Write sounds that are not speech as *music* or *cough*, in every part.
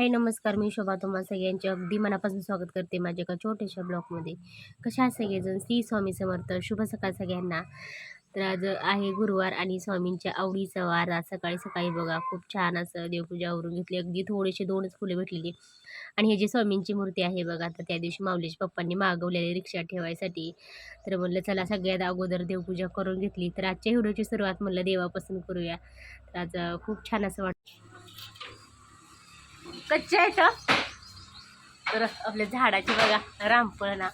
हाय नमस्कार. मी शोभा तुम्हा सगळ्यांचे अगदी मनापासून स्वागत करते माझ्या एका छोट्याशा ब्लॉगमध्ये. कशा सगळेजण? श्री स्वामी समर्थ. शुभ सकाळ सगळ्यांना. तर आज आहे गुरुवार आणि स्वामींच्या आवडीचा वार. आज सकाळी सकाळी बघा खूप छान असं देवपूजा आवरून घेतली. अगदी थोडेसे दोनच फुले भेटलेली. आणि हे जे स्वामींची मूर्ती आहे बघा तर त्या दिवशी माऊलीचे पप्पांनी मागवलेली रिक्षा ठेवायसाठी. तर म्हणलं चला सगळ्यात अगोदर देवपूजा करून घेतली. तर आजच्या व्हिडिओची सुरुवात म्हणलं देवापासून करूया. तर आज खूप छान असं वाटतं कच्चे आहेत. तर आपल्या झाडाची बघा रामफळ ना.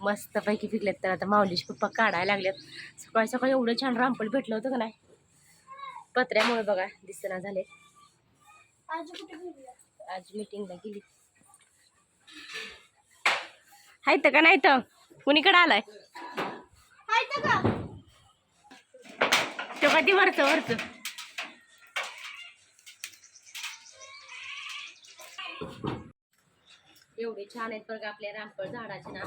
मस्तपैकी पिकलेत. तर आता माऊलीचे पप्पा काढायला लागलेत. सकाळी सकाळी एवढं छान रामफळ भेटलं होतं का नाही? पत्र्यामुळे बघा दिसना झाले. आज मीटिंगला गेली. आहेत का नाही तर कुणीकडे आलाय? तो कधी वरचं वरचं. एवढे छान आहेत बघा आपल्या रामफळ झाडाचे ना.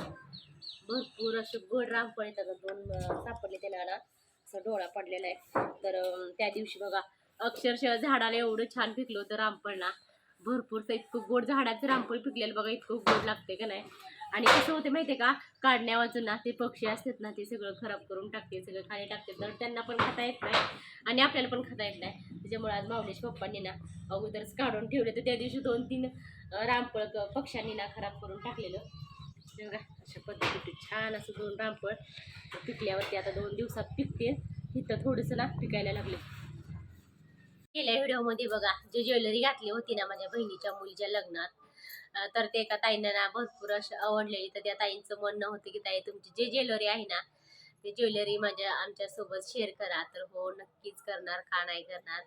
भरपूर असे गोड रामफळ येतात दोन सापडले त्याला ना असं डोळा पडलेला आहे. तर त्या दिवशी बघा अक्षरशः झाडाला एवढं छान पिकलं होतं रामफळ ना. भरपूर तर इतकं गोड झाडाचं रामफळ पिकलेलं बघा इतकं गोड लागते का नाही. आणि कसं होते माहिती का? काढण्या वाचून ना ते पक्षी असतात ना ते सगळं खराब करून टाकते सगळं खाली टाकते. तर त्यांना पण खाता येत नाही आणि आपल्याला पण खाता येत नाही. त्याच्यामुळे आज माऊलेश पप्पांनी ना अगोदरच काढून ठेवले तर त्या दिवशी दोन तीन रामफळ पक्ष्यांनी ना खराब करून टाकलेलं. बघा अशा पद्धतीचे छान असं दोन रामफळ पिकल्यावरती आता दोन दिवसात पिकते. इथं थोडंसं ना पिकायला लागले. गेल्या व्हिडिओमध्ये बघा जे ज्वेलरी घातली होती ना माझ्या बहिणीच्या मुलीच्या लग्नात तर ते एका ताईंना ना भरपूर असं आवडलेली. तर त्या ताईंचं म्हणणं होतं की ताई तुमची जे ज्वेलरी आहे ना ते ज्वेलरी माझ्या आमच्यासोबत शेअर करा. तर हो नक्कीच करणार का नाही करणार?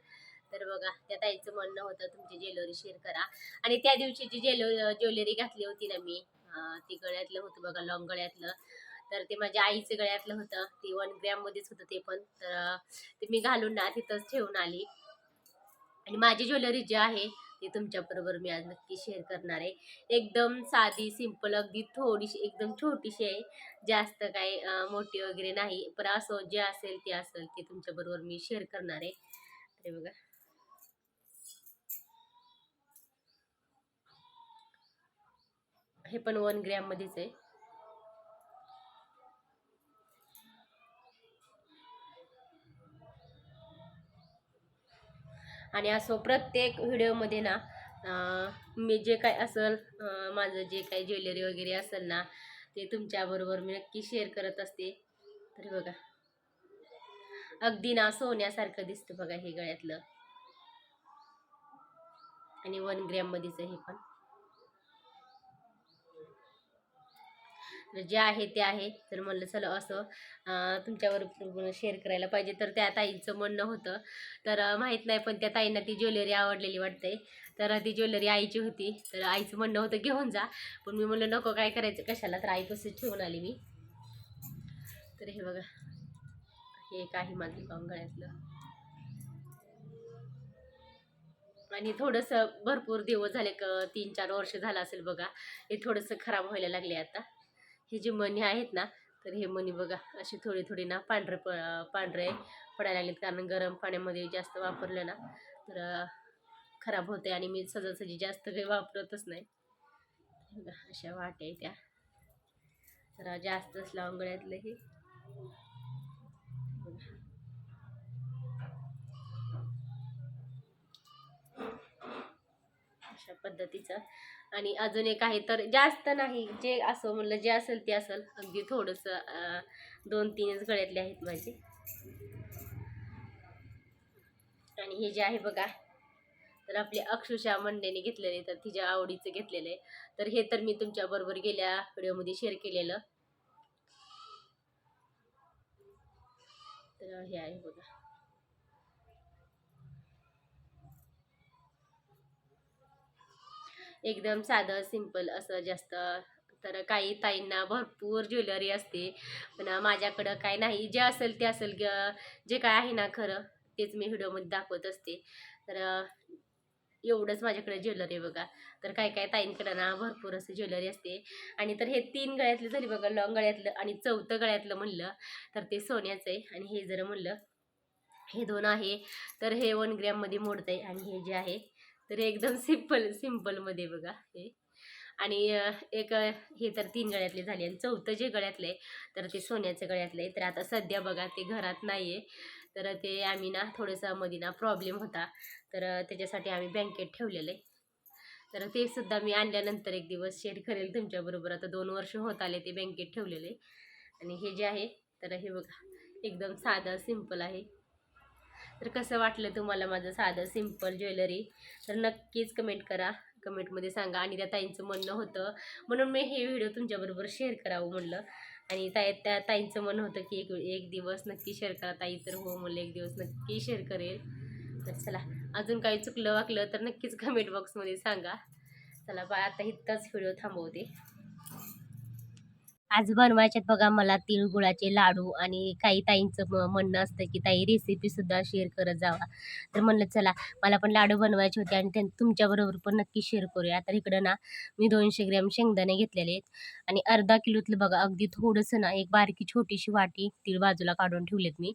तर बघा त्या ताईचं म्हणणं होतं तुमची ज्वेलरी शेअर करा. आणि त्या दिवशी जी ज्वेलरी ज्वेलरी घातली होती ना मी ती गळ्यातलं होतं बघा लॉंग गळ्यातलं. तर ते माझ्या आईचं गळ्यातलं होतं ते वन ग्रॅममध्येच होतं ते पण. तर ते मी घालून ना तिथंच ठेवून आली. आणि माझी ज्वेलरी जी आहे ते तुमच्याबरोबर मी आज नक्की शेअर करणार आहे. एकदम साधी सिंपल अगदी थोडीशी एकदम छोटीशी आहे. जास्त काही मोठी वगैरे नाही पण असं जे असेल ते असेल ते तुमच्याबरोबर मी शेअर करणार आहे. ते बघा. हे पण वन ग्रॅममध्येच आहे. आणि असं प्रत्येक व्हिडिओमध्ये ना मी जे काय असेल माझं जे काही ज्वेलरी वगैरे असेल ना ते तुमच्याबरोबर मी नक्की शेअर करत असते. तर बघा. अगदी ना सोन्यासारखं दिसतं बघा हे गळ्यातलं. आणि वन ग्रॅममध्येच आहे हे पण. जे आहे ते आहे. तर म्हणलं चला असं तुमच्यावर शेअर करायला पाहिजे. तर त्या ताईंचं म्हणणं होतं. तर माहीत नाही पण त्या ताईंना ती ज्वेलरी आवडलेली वाटते तर ती ज्वेलरी आईची होती. तर आईचं म्हणणं होतं घेऊन जा. पण मी म्हणलं नको काय करायचं? कशाला? तर आईपासून ठेवून आली मी. तर हे बघा हे काही आहे माझं गळ्यातलं. आणि थोडंसं भरपूर दिवस झाले क तीन चार वर्ष झालं असेल बघा. हे थोडंसं खराब व्हायला लागले आता. हे जे मणी आहेत ना तर हे मणी बघा असे थोडे थोडे ना पांढरे प पांढरे पडायला लागलेत. कारण गरम पाण्यामध्ये जास्त वापरलं ना तर खराब होते आणि मी सजासजी जास्त काही वापरतच नाही. बघा, अशा वाट्या त्या. जरा जास्तच लावून गळ्यातलं हे बघा. अशा पद्धतीचं. आणि अजून एक आहे तर जास्त नाही जे असं म्हणलं जे असेल ते असेल. अगदी थोडंसं दोन तीनच गळ्यातले आहेत माझे. आणि हे जे आहे बघा तर आपले अक्षुषा मंडेने घेतलेले तर तिच्या आवडीचं घेतलेलं आहे. तर हे तर मी तुमच्या बरोबर गेल्या व्हिडिओमध्ये शेअर केलेलं. तर हे आहे बघा. एकदम साधं सिंपल असं जास्त. तर काही ताईंना भरपूर ज्वेलरी असते. पण माझ्याकडं काय नाही. जे असेल ते असेल. ग- जे काय आहे ना खरं तेच मी व्हिडिओमध्ये दाखवत असते. तर एवढंच माझ्याकडे ज्वेलरी आहे बघा. तर काय काय ताईंकडं ना भरपूर असं ज्वेलरी असते. आणि तर हे तीन गळ्यातलं झाली बघा लॉंग गळ्यातलं आणि चौथं गळ्यातलं म्हणलं तर ते सोन्याचं आहे. आणि हे जर म्हणलं हे दोन आहे. तर हे वन ग्रॅममध्ये मोडतं आहे आणि हे जे आहे तर एकदम सिंपल सिम्पलमध्ये बघा हे. आणि एक हे तर तीन गळ्यातले झाले आणि चौथं जे गळ्यातलं आहे तर ते सोन्याचं गळ्यातलं आहे तर आता सध्या बघा ते घरात नाही आहे. तर ते आम्ही ना थोडंसं मध्ये ना प्रॉब्लेम होता. तर त्याच्यासाठी आम्ही बँकेत ठेवलेलं आहे. तर ते सुद्धा मी आणल्यानंतर एक दिवस शेअर करेल तुमच्याबरोबर आता दोन वर्ष होत आले ते बँकेत ठेवलेले. आणि हे जे आहे तर हे बघा एकदम साधं सिंपल आहे. तर कसं वाटलं तुम्हाला माझं साधं सिंपल ज्वेलरी? तर नक्कीच कमेंट करा. कमेंटमध्ये सांगा आणि त्या ताईंचं म्हणणं होतं. म्हणून मी हे व्हिडिओ तुमच्याबरोबर शेअर करावं म्हणलं. आणि ताई त्या ताईंचं म्हणणं होतं की एक एक दिवस नक्की शेअर करा. ताई तर हो म्हणलं एक दिवस नक्की शेअर करेल. तर चला अजून काही चुकलं वाकलं तर नक्कीच कमेंट बॉक्समध्ये सांगा. चला बा आता इतकाच व्हिडिओ थांबवते. आज बनवायच्यात बघा मला तिळगुळाचे लाडू आणि काही ताईंचं म- म्हणणं असतं की ताई रेसिपी सुद्धा शेअर करत जावा. तर म्हणलं चला मला पण लाडू बनवायचे होते आणि ते तुमच्याबरोबर पण नक्की शेअर करूया. तर इकडं ना मी दोनशे ग्रॅम शेंगदाणे घेतलेले आहेत आणि अर्धा किलोतलं बघा अगदी थोडंसं ना एक बारकी छोटीशी वाटी तीळ बाजूला काढून ठेवलेत मी.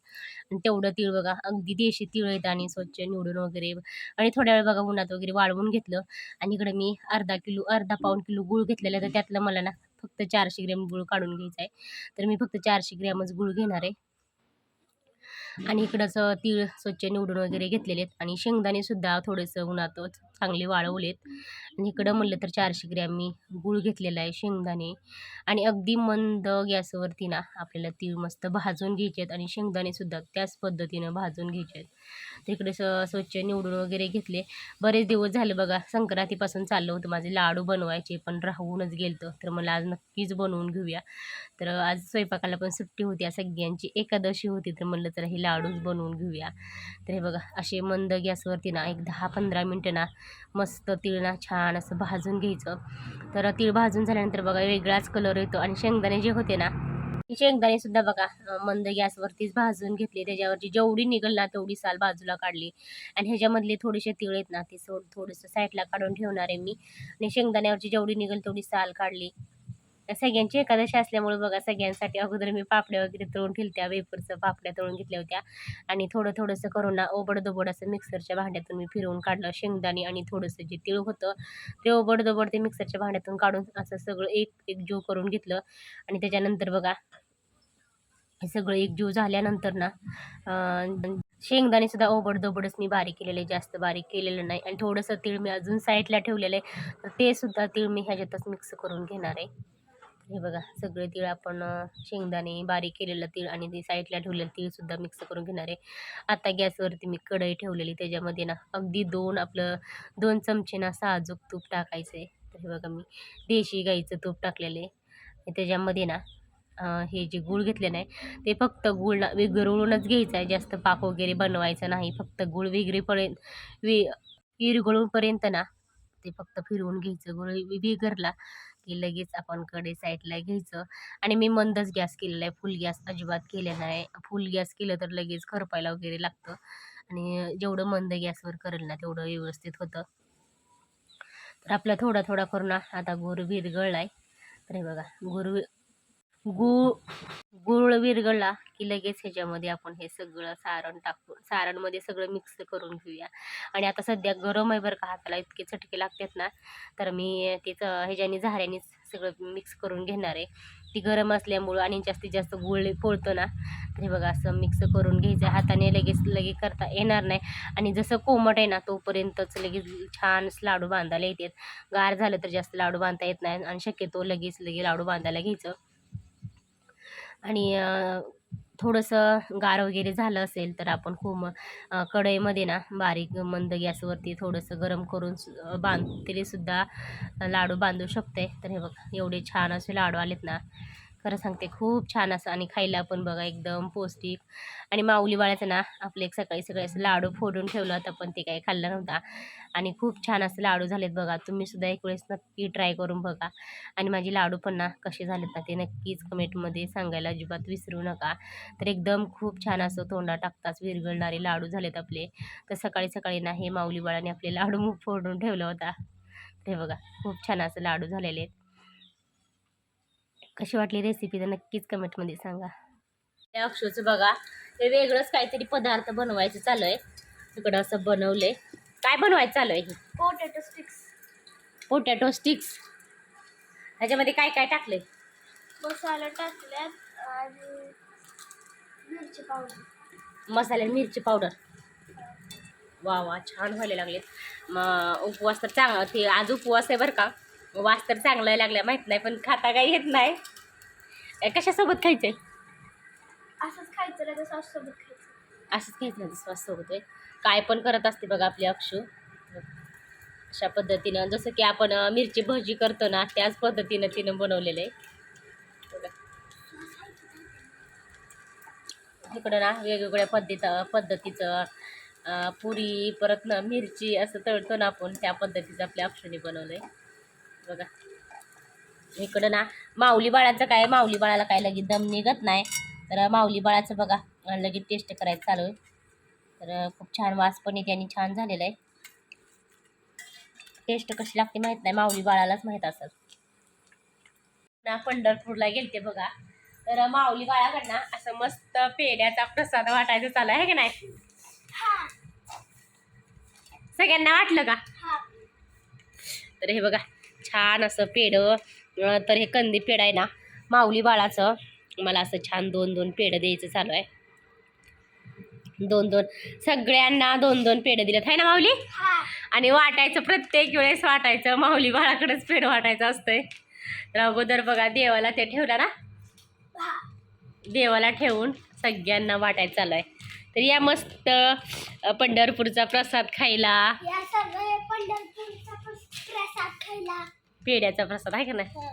आणि तेवढं तीळ बघा अगदी देशी तीळ आहेत आणि स्वच्छ निवडून वगैरे. आणि थोड्या वेळ बघा उन्हात वगैरे वाळवून घेतलं. आणि इकडे मी अर्धा किलो अर्धा पाऊण किलो गूळ घेतलेला तर त्यातलं मला ना फक्त चारशे ग्रॅम गुळ काढून घ्यायचा आहे. तर मी फक्त चारशे ग्रॅमच गुळ घेणार आहे. आणि इकडंच तीळ स्वच्छ निवडून वगैरे घेतलेले आहेत. आणि शेंगदाणेसुद्धा थोडंसं थोडेसं उन्हात चांगले वाळवलेत आणि इकडं म्हणलं तर चारशे ग्रॅम मी गूळ घेतलेला आहे शेंगदाणे. आणि अगदी मंद गॅसवरती ना आपल्याला तीळ मस्त भाजून घ्यायचे आहेत. आणि शेंगदाणेसुद्धा त्याच पद्धतीनं भाजून घ्यायचे आहेत. तर स स्वच्छ निवडून वगैरे घेतले. बरेच दिवस झाले बघा संक्रांतीपासून चाललं होतं माझे लाडू बनवायचे पण राहूनच गेलतं. तर मला आज नक्कीच बनवून घेऊया. तर आज स्वयंपाकाला पण सुट्टी होती या सगळ्यांची एकादशी होती. तर म्हणलं तर हे लाडूच बनवून घेऊया. तर हे बघा असे मंद गॅसवरती ना एक दहा पंधरा मिनटं ना मस्त तीळ ना छान असं भाजून घ्यायचं. तर तीळ भाजून झाल्यानंतर बघा वेगळाच कलर येतो आणि शेंगदाणे जे होते ना शेंगदाणे सुद्धा बघा मंद गॅसवरतीच भाजून घेतले. त्याच्यावरची जेवढी निघल ना तेवढी साल बाजूला काढली. आणि ह्याच्यामधले थोडेसे तीळ आहेत ना ते सोड थोडंसं साईडला काढून ठेवणार आहे मी. आणि शेंगदाण्यावरची जेवढी निघल तेवढी साल काढली. सगळ्यांची एकादशी असल्यामुळे बघा सगळ्यांसाठी अगोदर मी पापड्या वगैरे तळून ठेवत्या वेफरचं पापड्या तळून घेतल्या होत्या. आणि थोडं थोडंसं करून ना ओबडदोबड असं मिक्सरच्या भांड्यातून मी फिरवून काढलं शेंगदाणे आणि थोडंसं जे तीळ होतं ते ओबडदोबड ते मिक्सरच्या भांड्यातून काढून असं सगळं एक एक जीव करून घेतलं. आणि त्याच्यानंतर बघा हे सगळं एकजीव झाल्यानंतर ना शेंगदाणे सुद्धा ओबडधोबडच मी बारीक केलेले जास्त बारीक केलेलं नाही. आणि थोडंसं तीळ मी अजून साईडला ठेवलेलं आहे. तर ते सुद्धा तीळ मी ह्याच्यातच मिक्स करून घेणार आहे. हे बघा सगळे तीळ आपण शेंगदाणे बारीक केलेलं तीळ आणि ते साईडला ठेवलेलं तीळसुद्धा मिक्स करून घेणार आहे. आता गॅसवरती मी कढई ठेवलेली त्याच्यामध्ये ना अगदी दोन आपलं दोन चमचे ना साजूक तूप टाकायचं आहे. तर हे बघा मी देशी गाईचं तूप टाकलेलं आहे. त्याच्यामध्ये ना हे जे गूळ घेतलेलं आहे ते फक्त गूळ ना विरघळूनच घ्यायचं आहे. जास्त पाक वगैरे बनवायचं नाही फक्त गूळ विगरीपर्यंत वि विरघळूनपर्यंत ना ते फक्त फिरवून घ्यायचं. गूळ विघरला की लगेच आपण कडे साईडला घ्यायचं. आणि मी मंदच गॅस केलेला आहे. फुल गॅस अजिबात केलेला नाही. फुल गॅस केलं तर लगेच खरपायला वगैरे लागतं. आणि जेवढं मंद गॅसवर करेल ना तेवढं व्यवस्थित होतं. तर आपला थोडा थोडा करून आता गुर विरघळला आहे तर हे बघा गुर गूळ गूळ विरघळला की लगेच ह्याच्यामध्ये आपण हे सगळं सारण टाकू सारणमध्ये सगळं मिक्स करून घेऊया. आणि आता सध्या गरम आहे बरं का हाताला इतके चटके लागतात ना तर मी तिचं ह्याच्याने झाऱ्याने सगळं मिक्स करून घेणार आहे. ती गरम असल्यामुळं आणि जास्तीत जास्त गुळ पोळतो ना तर हे बघा असं मिक्स करून घ्यायचं. हाताने लगेच लगेच करता येणार नाही. आणि जसं कोमट आहे ना तोपर्यंतच लगेच छान लाडू बांधायला येतात. गार झालं तर जास्त लाडू बांधता येत नाही आणि शक्यतो लगेच लगेच लाडू बांधायला घ्यायचं. आणि थोडंसं गार वगैरे झालं असेल तर आपण खूप कढईमध्ये ना बारीक मंद गॅसवरती थोडंसं गरम करून सु- बांध तरीसुद्धा लाडू बांधू शकते. तर हे बघ एवढे छान असे लाडू आलेत ना. खरं सांगते खूप छान असं आणि खायला पण बघा एकदम पौष्टिक. आणि माऊली बाळाचं ना आपले एक सकाळी सकाळी असं लाडू फोडून ठेवलं होतं पण ते काही खाल्लं नव्हता. आणि खूप छान असं लाडू झालेत बघा. तुम्ही सुद्धा एक वेळेस नक्की ट्राय करून बघा. आणि माझे लाडू पण ना कसे झालेत ना ते नक्कीच कमेंटमध्ये सांगायला अजिबात विसरू नका. तर एकदम खूप छान असं तोंडा टाकताच विरघळणारे लाडू झालेत आपले. तर सकाळी सकाळी ना हे माऊली बाळाने आपले लाडू *laughs* फोडून ठेवला होता. ते बघा खूप छान असं लाडू झालेले आहेत. कशी वाटली रेसिपी तर नक्कीच कमेंटमध्ये सांगा. त्या अक्षरचं बघा ते वेगळंच काहीतरी पदार्थ बनवायचं चालू आहे. इकडं असं बनवलंय. काय बनवायचं चालू आहे पोटॅटो स्टिक्स पोटॅटो स्टिक्स ह्याच्यामध्ये काय काय टाकलंय? मसाला टाकल्यात आणि मिरची पावडर. मसाले आणि मिरची पावडर. वा वा छान व्हायला लागलेत. मग उपवास तर चांगला ते आज उपवास आहे बरं का. वास तर चांगला लागला माहीत नाही पण खाता काही येत नाही. कशासोबत असंच खायचं नाही तर सॉस सोबत खायचं असंच घ्यायचं ना आहे काय पण करत असते बघा आपली अक्षू. अशा पद्धतीनं जसं की आपण मिरची भजी करतो ना त्याच पद्धतीनं तिनं बनवलेलं आहे. इकडं ना वेगवेगळ्या पद्धत पद्धतीचं पुरी परत ना मिरची असं तळतो ना आपण त्या पद्धतीचं आपल्या अक्षुने बनवलं आहे बघा. इकडं ना माऊली बाळाचं काय माऊली बाळाला काय लगेच दम निघत नाही. तर माऊली बाळाचं बघा लगेच टेस्ट करायचं चालू आहे. तर खूप छान वास पण येते आणि छान झालेलं आहे. टेस्ट कशी लागते माहीत नाही माऊली बाळालाच माहीत असेल. ना पंढरपूरला गेलते बघा. तर माऊली बाळाकडनं असं मस्त पेढ्याचा प्रसाद वाटायचं चालू आहे की नाही? सगळ्यांना वाटलं का? तर हे बघा छान असं पेढं तर हे कंदी पेढं आहे ना माऊली बाळाचं. मला असं छान दोन दोन पेढं द्यायचं चालू आहे. दोन दोन. सगळ्यांना दोन दोन पेढं दिलं आहे ना माऊली? हा. आणि वाटायचं प्रत्येक वेळेस वाटायचं. माऊली बाळाकडेच पेढ वाटायचं असतंय. तर अगोदर बघा देवाला ते ठेवलं ना? देवाला ठेवून सगळ्यांना वाटायचं चालू आहे. तर या मस्त पंढरपूरचा प्रसाद खायला. या सगळे पंढरपूरचा प्रसाद खायला. पेढ्याचा प्रसाद आहे का नाही? हो.